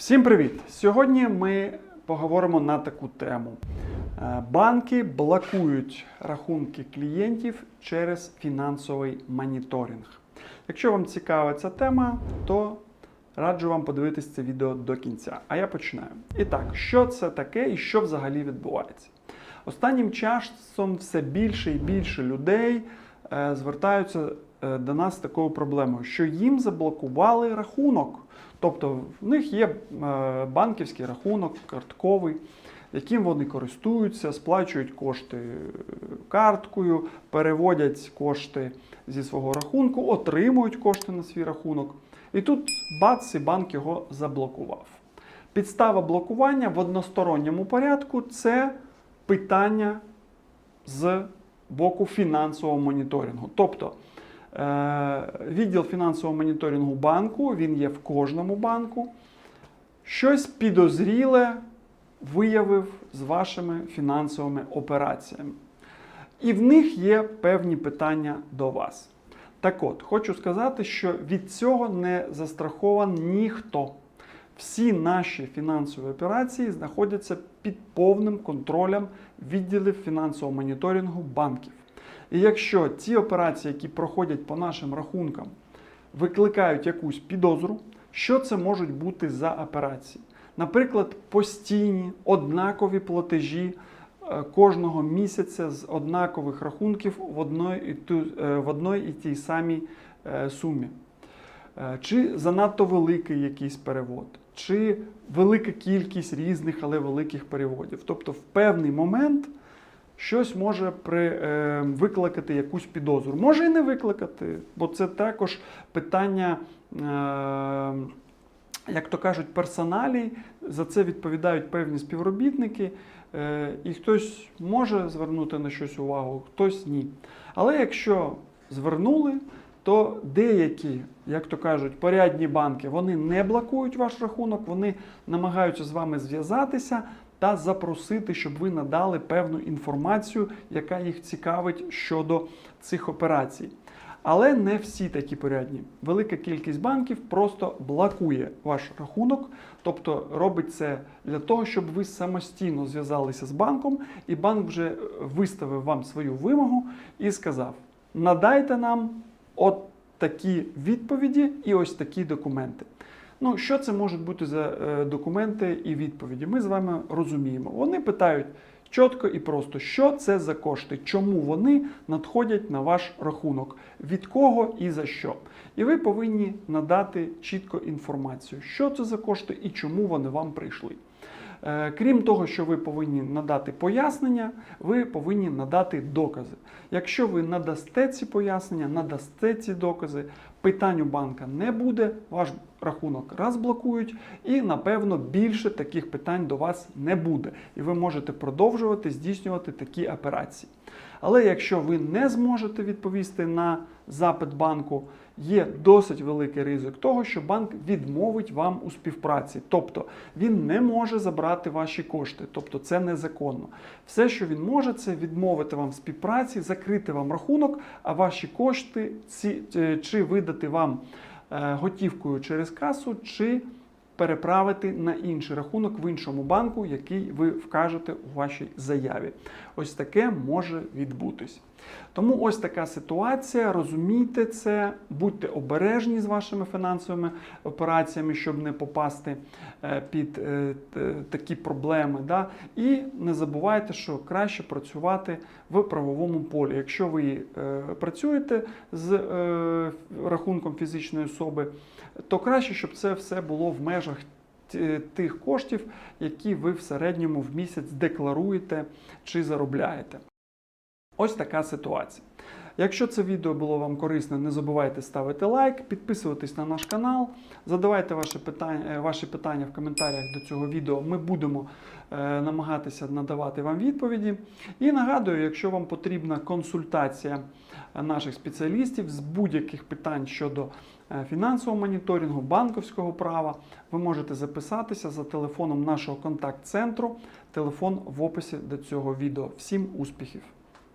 Всім привіт! Сьогодні ми поговоримо на таку тему. Е, Банки блокують рахунки клієнтів через фінансовий моніторинг. Якщо вам цікава ця тема, то раджу вам подивитися це відео до кінця. А я починаю. І так, що це таке і що взагалі відбувається? Останнім часом все більше і більше людей е, звертаються до нас такою проблемою, що їм заблокували рахунок. Тобто в них є е, банківський рахунок, картковий, яким вони користуються, сплачують кошти е, карткою, переводять кошти зі свого рахунку, отримують кошти на свій рахунок. І тут бац, і банк його заблокував. Підстава блокування в односторонньому порядку це питання з боку фінансового моніторингу. Тобто е, відділ фінансового моніторингу банку, він є в кожному банку. Щось підозріле виявив з вашими фінансовими операціями. І в них є певні питання до вас. Так от, хочу сказати, що від цього не застрахований ніхто. Всі наші фінансові операції знаходяться під повним контролем відділів фінансового моніторингу банків. І якщо ці операції, які проходять по нашим рахункам, викликають якусь підозру, що це можуть бути за операції? Наприклад, постійні однакові платежі е, кожного місяця з однакових рахунків в одної і, ту, е, в одної і тій самій е, сумі. Чи занадто великий якийсь перевод, чи велика кількість різних, але великих переводів. Тобто, в певний момент щось може при, е, викликати якусь підозру. Може і не викликати, бо це також питання, е, як то кажуть, персоналі За це відповідають певні співробітники. Е, і хтось може звернути на щось увагу, хтось ні. Але якщо звернули, то деякі, як то кажуть, порядні банки вони не блокують ваш рахунок, вони намагаються з вами зв'язатися та запросити, щоб ви надали певну інформацію, яка їх цікавить щодо цих операцій. Але не всі такі порядні. Велика кількість банків просто блокує ваш рахунок, тобто робить це для того, щоб ви самостійно зв'язалися з банком, і банк вже виставив вам свою вимогу і сказав: надайте нам от такі відповіді і ось такі документи. Ну, що це можуть бути за е, документи і відповіді? Ми з вами розуміємо. Вони питають чітко і просто, що це за кошти, чому вони надходять на ваш рахунок, від кого і за що. І ви повинні надати чітко інформацію, що це за кошти і чому вони вам прийшли. Е, Крім того, що ви повинні надати пояснення, ви повинні надати докази. Якщо ви надасте ці пояснення, надасте ці докази, питань у банка не буде, ваш рахунок розблокують, і напевно більше таких питань до вас не буде. І ви можете продовжувати здійснювати такі операції. Але якщо ви не зможете відповісти на запит банку, є досить великий ризик того, що банк відмовить вам у співпраці. Тобто він не може забрати ваші кошти, тобто це незаконно. Все, що він може, це відмовити вам в співпраці, закрити вам рахунок, а ваші кошти ці, е, чи видати вам готівкою через касу, чи переправити на інший рахунок в іншому банку, який ви вкажете у вашій заяві. Ось таке може відбутись. Тому ось така ситуація. Розумійте це, будьте обережні з вашими фінансовими операціями, щоб не попасти е, під е, такі проблеми. Да? І не забувайте, що краще працювати в правовому полі. Якщо ви е, працюєте з рахунком фізичної особи, то краще, щоб це все було в межах ті- тих коштів, які ви в середньому в місяць декларуєте чи заробляєте. Ось така ситуація. Якщо це відео було вам корисне, не забувайте ставити лайк, підписуватись на наш канал, задавайте ваші питання, е, ваші питання в коментарях до цього відео. Ми будемо е, намагатися надавати вам відповіді. І нагадую, якщо вам потрібна консультація е, наших спеціалістів з будь-яких питань щодо е, фінансового моніторингу, банківського права, ви можете записатися за телефоном нашого контакт-центру. Телефон в описі до цього відео. Всім успіхів!